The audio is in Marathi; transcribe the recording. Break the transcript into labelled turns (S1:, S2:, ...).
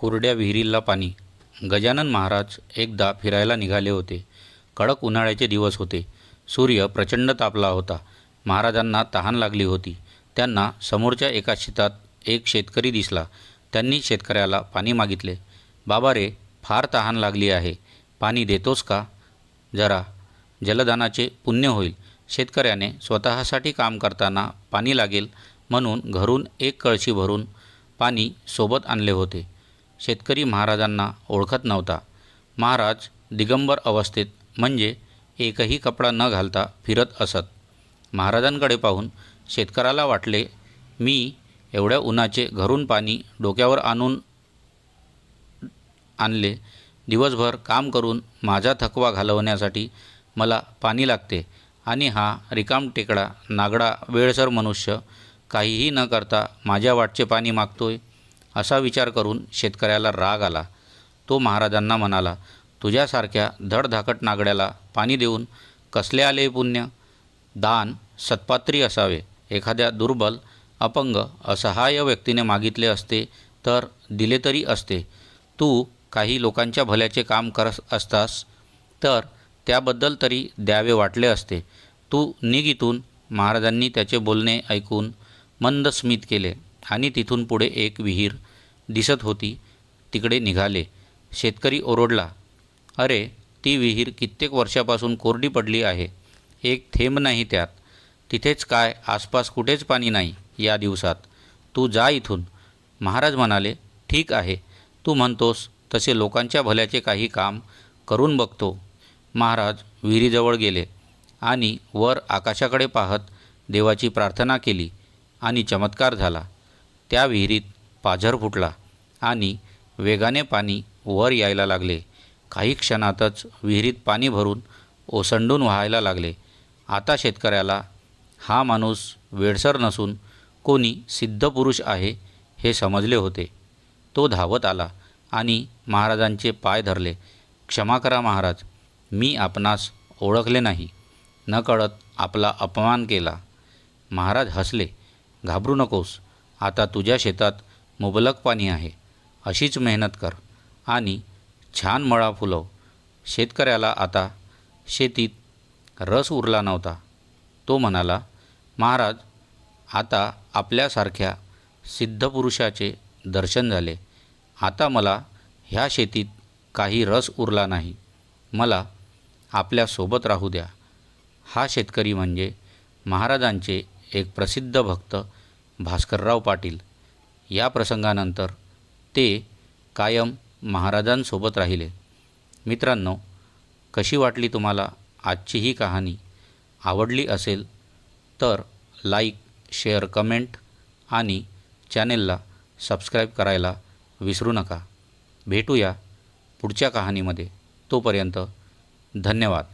S1: कोरड्या विहिरीला पाणी. गजानन महाराज एकदा फिरायला निघाले होते. कडक उन्हाळ्याचे दिवस होते. सूर्य प्रचंड तापला होता. महाराजांना तहान लागली होती. त्यांना समोरच्या एका शेतात एक शेतकरी दिसला. त्यांनी शेतकऱ्याला पाणी मागितले. बाबा रे फार तहान लागली आहे. पाणी देतोस का? जरा. जलदानाचे पुण्य होईल. शेतकऱ्याने स्वतःसाठी काम करताना पाणी लागेल म्हणून घरून एक कळशी भरून पाणी सोबत आणले होते. शेतकरी महाराजांना ओळखत नव्हता. महाराज दिगंबर अवस्थेत म्हणजे एकही कपडा न घालता फिरत असत. महाराजांकडे पाहून शेतकऱ्याला वाटले मी एवढ्या उन्हाचे घरून पाणी डोक्यावर आणून आणले. दिवसभर काम करून माझा थकवा घालवण्यासाठी मला पाणी लागते आणि हा रिकाम टेकडा नागडा वेळसर मनुष्य काहीही न करता माझ्या वाटचे पाणी मागतोय. असा विचार करून शेतकऱ्याला राग आला. तो महाराजांना म्हणाला तुझ्यासारख्या धडधाकट नागड्याला पाणी देऊन कसले आले पुण्य? दान सत्पात्री असावे. एखाद्या दुर्बल अपंग असहाय्य व्यक्तीने मागितले असते तर दिले तरी असते. तू काही लोकांच्या भल्याचे काम करत असतास तर त्याबद्दल तरी द्यावे वाटले असते. तू निघ महाराजांनी त्याचे बोलणे ऐकून मंद स्मित केले. आणि तिथून पुढे एक विहीर दिसत होती. तिकडे निघाले. शेतकरी ओरडला अरे ती विहीर कित्येक वर्षापासून कोरडी पडली आहे. एक थेंब नाही त्यात. तिथेच काय? आसपास कुठेच पाणी नाही या दिवसात. तू जा इथून. महाराज म्हणाले ठीक आहे. तू म्हणतोस तसे लोकांच्या भल्याचे काही काम करून बघतो. महाराज विहिरीजवळ गेले आणि वर आकाशाकडे पाहत देवाची प्रार्थना केली आणि चमत्कार झाला. त्या विहिरीत पाझर फुटला आणि वेगाने पाणी वर यायला लागले. काही क्षणातच विहिरीत पाणी भरून ओसंडून व्हायला लागले. आता शेतकऱ्याला हा माणूस वेडसर नसून कोणी सिद्ध पुरुष आहे हे समजले होते. तो धावत आला आणि महाराजांचे पाय धरले. क्षमा करा महाराज मी आपणास ओळखले नाही. नकळत आपला अपमान केला. महाराज हसले. घाबरू नकोस. आता तुझ्या शेतात मुबलक पाणी आहे. अशीच मेहनत कर आणि छान मळा फुलव. शेतकऱ्याला आता शेतीत रस उरला नव्हता. तो म्हणाला महाराज आता आपल्यासारख्या सिद्धपुरुषाचे दर्शन झाले. आता मला ह्या शेतीत काही रस उरला नाही. मला आपल्यासोबत राहू द्या. हा शेतकरी म्हणजे महाराजांचे एक प्रसिद्ध भक्त भास्करराव पाटील या प्रसंगानंतर ते कायम महाराजांसोबत राहिले. मित्रांनो कशी वाटली तुम्हाला आजची ही कहाणी? आवडली असेल तर लाईक शेअर कमेंट आणि चॅनेलला सबस्क्राईब करायला विसरू नका. भेटूया पुढच्या कहाणीमध्ये. तोपर्यंत धन्यवाद.